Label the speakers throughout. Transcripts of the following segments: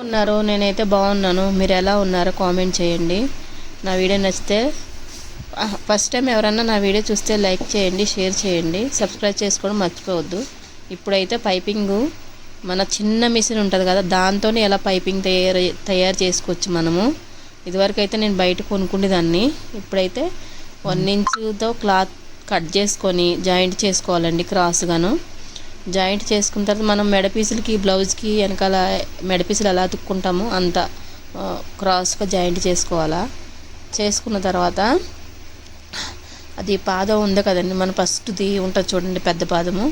Speaker 1: ఉన్నారు నేనైతే బాగున్నాను. మీరు ఎలా ఉన్నారో కామెంట్ చేయండి. నా వీడియో నచ్చితే ఫస్ట్ టైం ఎవరన్నా నా వీడియో చూస్తే లైక్ చేయండి షేర్ చేయండి. సబ్స్క్రైబ్ చేసుకోవడం మర్చిపోవద్దు. ఇప్పుడైతే పైపింగ్ మన చిన్న మిషన్ ఉంటుంది కదా దాంతో ఎలా పైపింగ్ తయారు తయారు చేసుకోవచ్చు మనము. ఇదివరకు అయితే నేను బయట కొనుక్కునేదాన్ని ఇప్పుడైతే వన్ ఇంచుతో క్లాత్ కట్ చేసుకొని జాయింట్ చేసుకోవాలండి క్రాస్గాను. జాయింట్ చేసుకున్న తర్వాత మనం మెడపీసులకి బ్లౌజ్కి వెనకాల మెడపీసులు ఎలా అతుక్కుంటామో అంత క్రాస్గా జాయింట్ చేసుకోవాలా. చేసుకున్న తర్వాత అది పాదం ఉంది కదండి మన ఫస్ట్ది ఉంటుంది చూడండి పెద్ద పాదము.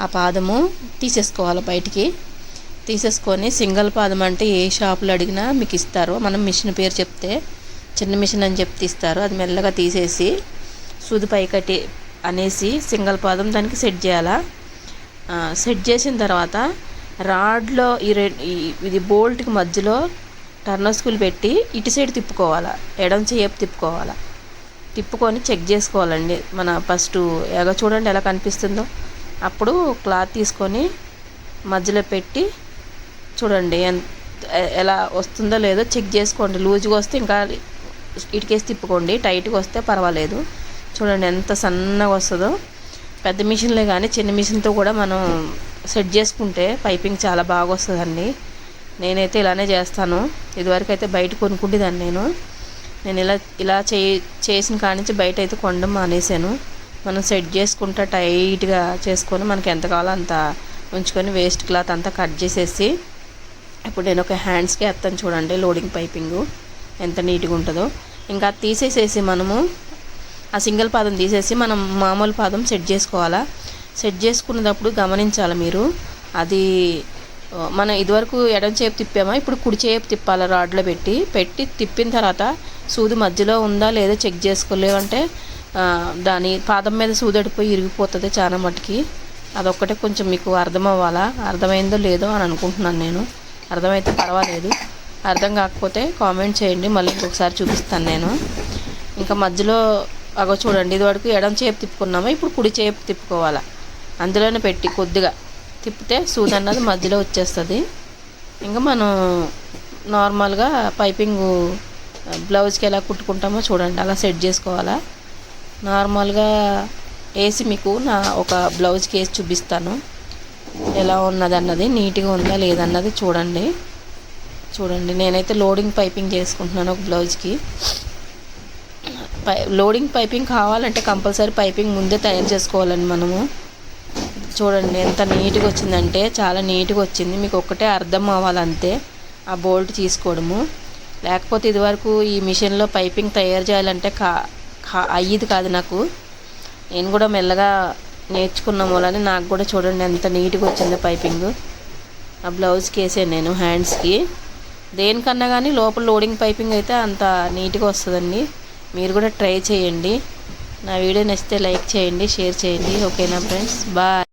Speaker 1: ఆ పాదము తీసేసుకోవాలి బయటికి. తీసేసుకొని సింగిల్ పాదం అంటే ఏ షాపులో అడిగినా మీకు ఇస్తారు. మనం మిషన్ పేరు చెప్తే చిన్న మిషన్ అని చెప్పి ఇస్తారు అది మెల్లగా తీసేసి సూది పైకట్టి అనేసి సింగిల్ పాదం దానికి సెట్ చేయాలా. సెట్ చేసిన తర్వాత రాడ్లో ఈ రె ఇది బోల్ట్కి మధ్యలో టర్నర్ పెట్టి ఇటు సైడ్ తిప్పుకోవాలా ఎడం చేయపు తిప్పుకోవాలా. తిప్పుకొని చెక్ చేసుకోవాలండి. మన ఫస్ట్ ఎగ చూడండి ఎలా కనిపిస్తుందో. అప్పుడు క్లాత్ తీసుకొని మధ్యలో పెట్టి చూడండి ఎంత ఎలా వస్తుందో లేదో చెక్ చేసుకోండి. లూజ్గా వస్తే ఇంకా ఇటుకేసి తిప్పుకోండి. టైట్గా వస్తే పర్వాలేదు. చూడండి ఎంత సన్నగా వస్తుందో. పెద్ద మిషన్లే కానీ చిన్న మిషన్తో కూడా మనం సెట్ చేసుకుంటే పైపింగ్ చాలా బాగా వస్తుందండి నేనైతే ఇలానే చేస్తాను. ఇదివరకు అయితే బయట కొనుక్కుంటేదాన్ని నేను. నేను ఇలా ఇలా చే చేసిన కాడి నుంచి బయట అయితే కొనడం మానేశాను. మనం సెట్ చేసుకుంటా టైట్గా చేసుకొని మనకి ఎంత కావాలో అంత ఉంచుకొని వేస్ట్ క్లాత్ అంతా కట్ చేసేసి ఇప్పుడు నేను ఒక హ్యాండ్స్కి వేస్తాను చూడండి లోడింగ్ పైపింగ్ ఎంత నీట్గా ఉంటుందో. ఇంకా అది తీసేసేసి మనము ఆ సింగిల్ పాదం తీసేసి మనం మామూలు పాదం సెట్ చేసుకోవాలా? సెట్ చేసుకున్నప్పుడు గమనించాలి మీరు? అది మనం ఇదివరకు ఎడం చేపు తిప్పామా? ఇప్పుడు కుడి చేపు తిప్పాలి రాడ్లో పెట్టి? పెట్టి తిప్పిన తర్వాత సూది మధ్యలో ఉందా లేదా చెక్ చేసుకోలేవంటే దాని పాదం మీద సూది అడిపోయి ఇరిగిపోతుంది చాలా మటుకి. అదొక్కటే కొంచెం మీకు అర్థం అవ్వాలా అర్థమైందో లేదో అని అనుకుంటున్నాను నేను. అర్థమైతే పర్వాలేదు. అర్థం కాకపోతే కామెంట్ చేయండి. మళ్ళీ ఇంకొకసారి చూపిస్తాను నేను. ఇంకా మధ్యలో అగో చూడండి ఇది వరకు ఎడం చేపు తిప్పుకున్నామా? ఇప్పుడు కుడి చేపు తిప్పుకోవాలా? అందులోనే పెట్టి కొద్దిగా తిప్పితే సూది అన్నది మధ్యలో వచ్చేస్తుంది. ఇంకా మనం నార్మల్గా పైపింగ్ బ్లౌజ్కి ఎలా కుట్టుకుంటామో చూడండి అలా సెట్ చేసుకోవాలా? నార్మల్గా వేసి మీకు నా ఒక బ్లౌజ్కి వేసి చూపిస్తాను. ఎలా ఉన్నది అన్నది నీట్గా ఉందా లేదన్నది చూడండి. చూడండి నేనైతే లోడింగ్ పైపింగ్ చేసుకుంటున్నాను ఒక బ్లౌజ్కి. పై లోడింగ్ పైపింగ్ కావాలంటే కంపల్సరీ పైపింగ్ ముందే తయారు చేసుకోవాలండి మనము. చూడండి ఎంత నీట్గా వచ్చిందంటే చాలా నీట్గా వచ్చింది. మీకు ఒక్కటే అర్థం అవ్వాలంతే ఆ బోల్ట్ తీసుకోవడము. లేకపోతే ఇదివరకు ఈ మిషన్లో పైపింగ్ తయారు చేయాలంటే కా కా అయ్యేది కాదు నాకు. నేను కూడా మెల్లగా నేర్చుకున్న మూలని నాకు కూడా చూడండి ఎంత నీట్గా వచ్చిందో పైపింగ్ ఆ బ్లౌజ్కి వేసాను నేను హ్యాండ్స్కి దేనికన్నా కానీ లోపల లోడింగ్ పైపింగ్ అయితే అంత నీట్గా వస్తుందండి. మీరు కూడా ట్రై చేయండి. నా వీడియో నచ్చితే లైక్ చేయండి షేర్ చేయండి. ఓకేనా ఫ్రెండ్స్? బాయ్.